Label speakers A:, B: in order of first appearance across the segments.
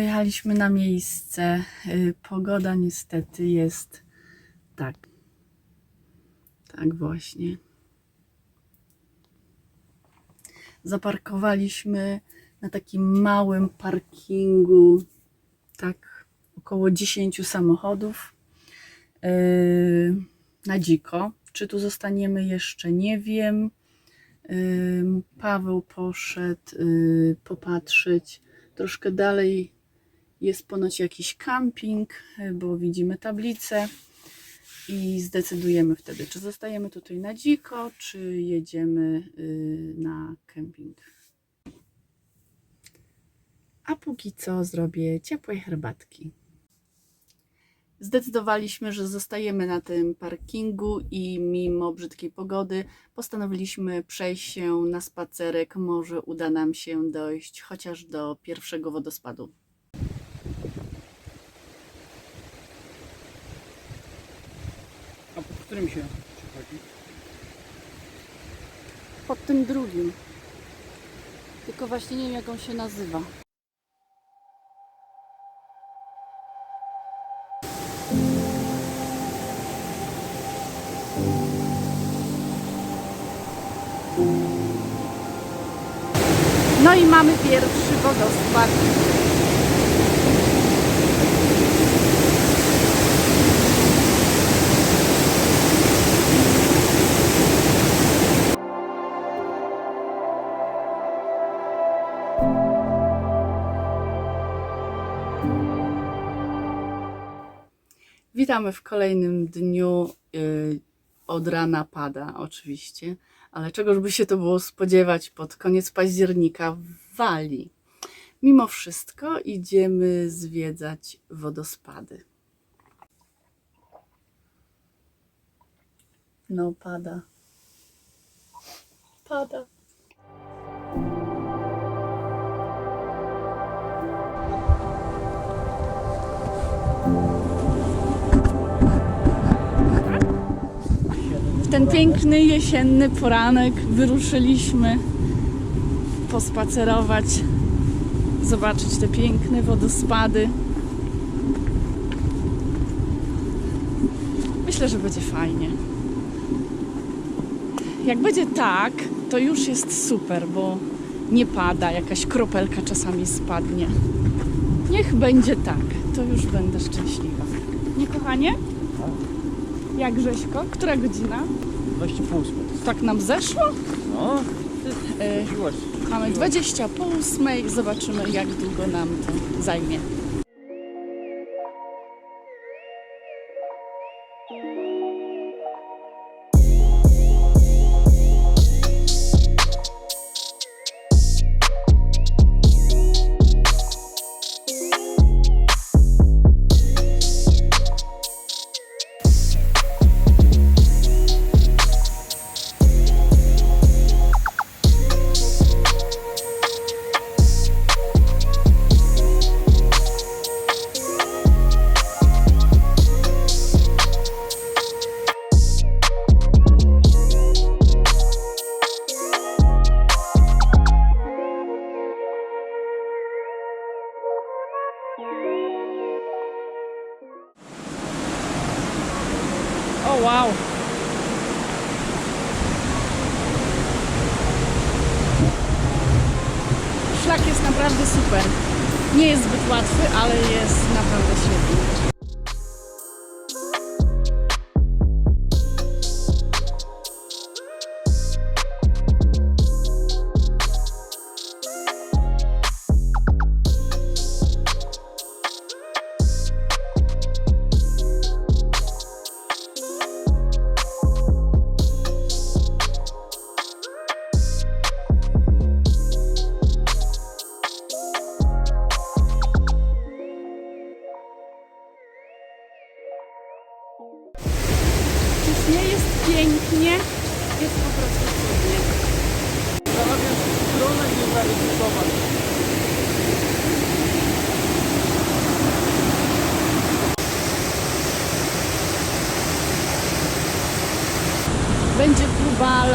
A: Dojechaliśmy na miejsce. Y, Pogoda niestety jest tak. Tak właśnie. Zaparkowaliśmy na takim małym parkingu, tak około 10 samochodów yy, na dziko. Czy tu zostaniemy jeszcze nie wiem. Ym, Paweł poszedł popatrzeć. Troszkę dalej jest ponoć jakiś camping, yy, bo widzimy tablicę i zdecydujemy wtedy, czy zostajemy tutaj na dziko, czy jedziemy yy, na kemping. A póki co zrobię ciepłej herbatki. Zdecydowaliśmy, że zostajemy na tym parkingu i mimo brzydkiej pogody postanowiliśmy przejść się na spacerek. Może uda nam się dojść chociaż do pierwszego wodospadu.
B: A pod którym się przechodzi?
A: Pod tym drugim. Tylko właśnie nie wiem, jak on się nazywa. No i mamy pierwszy wodospad. Witamy w kolejnym dniu. Yy, Od rana pada, oczywiście, ale czegoż by się to było spodziewać pod koniec października wali. Mimo wszystko idziemy zwiedzać wodospady. No, pada. Pada. W ten piękny jesienny poranek wyruszyliśmy pospacerować, zobaczyć te piękne wodospady. Myślę, że będzie fajnie. Jak będzie tak, to już jest super, bo nie pada, jakaś kropelka czasami spadnie. Niech będzie tak, to już będę szczęśliwa. Nie kochanie? Jak Grześko? Która godzina?
B: 28.
A: Tak nam zeszło?
B: No,
A: E,
B: siłaś.
A: mamy 20 po 8. Zobaczymy, jak długo nam to zajmie.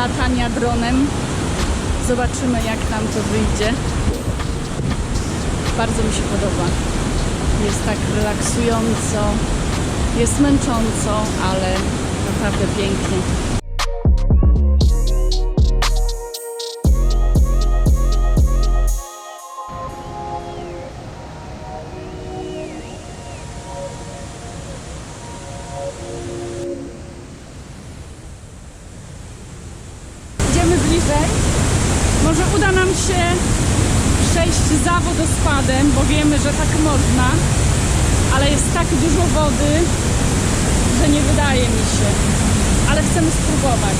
A: Latania dronem. Zobaczymy, jak nam to wyjdzie. Bardzo mi się podoba. Jest tak relaksująco, jest męcząco, ale naprawdę pięknie. Ale jest tak dużo wody, że nie wydaje mi się. Ale chcemy spróbować.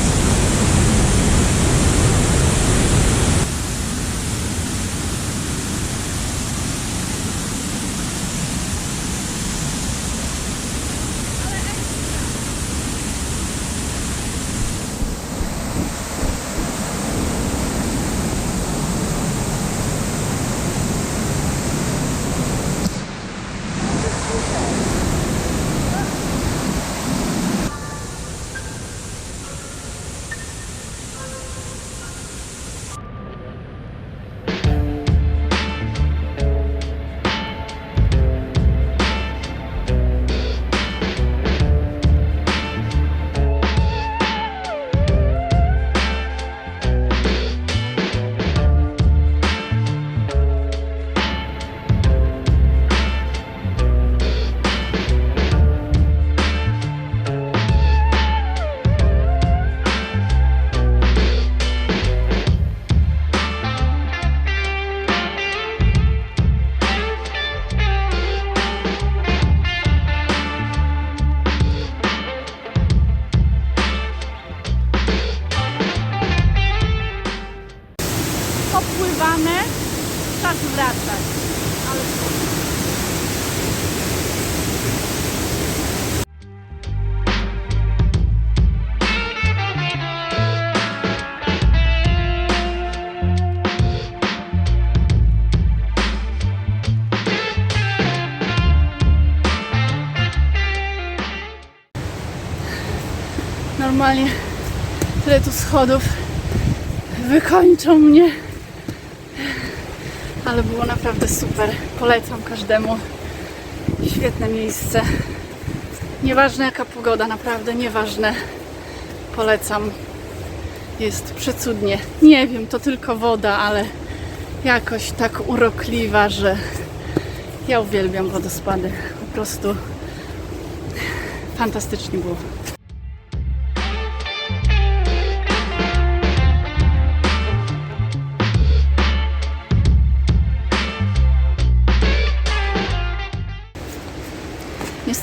A: Normalnie tyle tu schodów wykończą mnie. Ale było naprawdę super. Polecam każdemu. Świetne miejsce. Nieważne jaka pogoda, naprawdę nieważne. Polecam. Jest przecudnie. Nie wiem, to tylko woda, ale jakoś tak urokliwa, że ja uwielbiam wodospady. Po prostu fantastycznie było.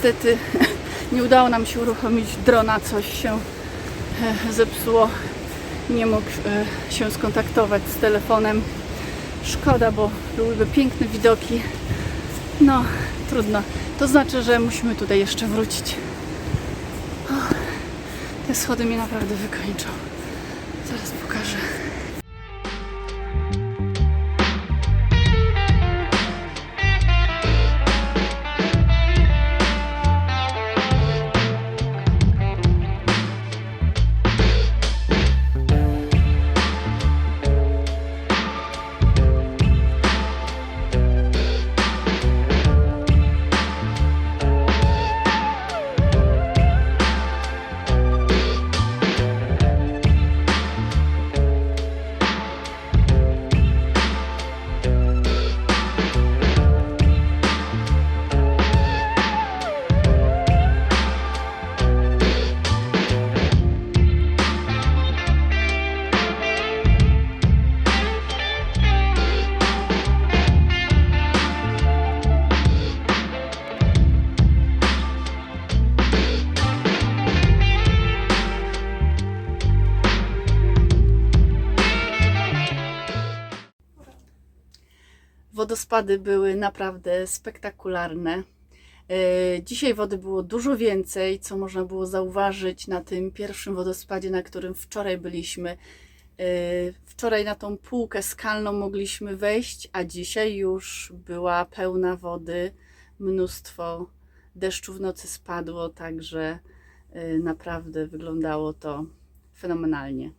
A: Niestety nie udało nam się uruchomić drona, coś się e, zepsuło. Nie mógł e, się skontaktować z telefonem. Szkoda, bo byłyby piękne widoki. No, trudno. To znaczy, że musimy tutaj jeszcze wrócić. O, te schody mnie naprawdę wykończą. Zaraz pokażę. Wodospady były naprawdę spektakularne. E, Dzisiaj wody było dużo więcej, co można było zauważyć na tym pierwszym wodospadzie, na którym wczoraj byliśmy. E, Wczoraj na tą półkę skalną mogliśmy wejść, a dzisiaj już była pełna wody. Mnóstwo deszczu w nocy spadło, także e, naprawdę wyglądało to fenomenalnie.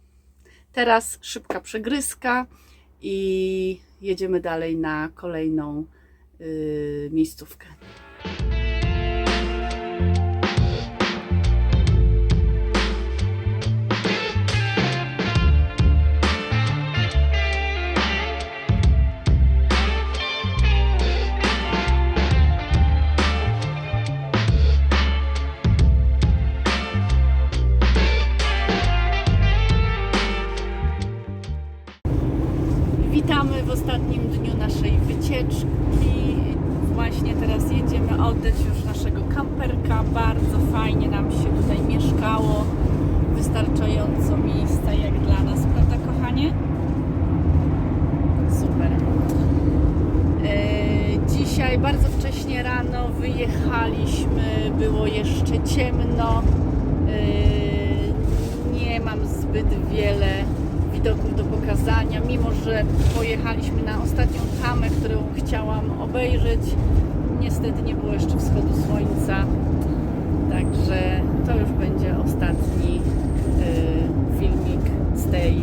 A: Teraz szybka przegryzka i jedziemy dalej na kolejną yy, miejscówkę. ciemno, yy, nie mam zbyt wiele widoków do pokazania, mimo że pojechaliśmy na ostatnią tamę, którą chciałam obejrzeć. Niestety nie było jeszcze wschodu słońca, także to już będzie ostatni yy, filmik z tej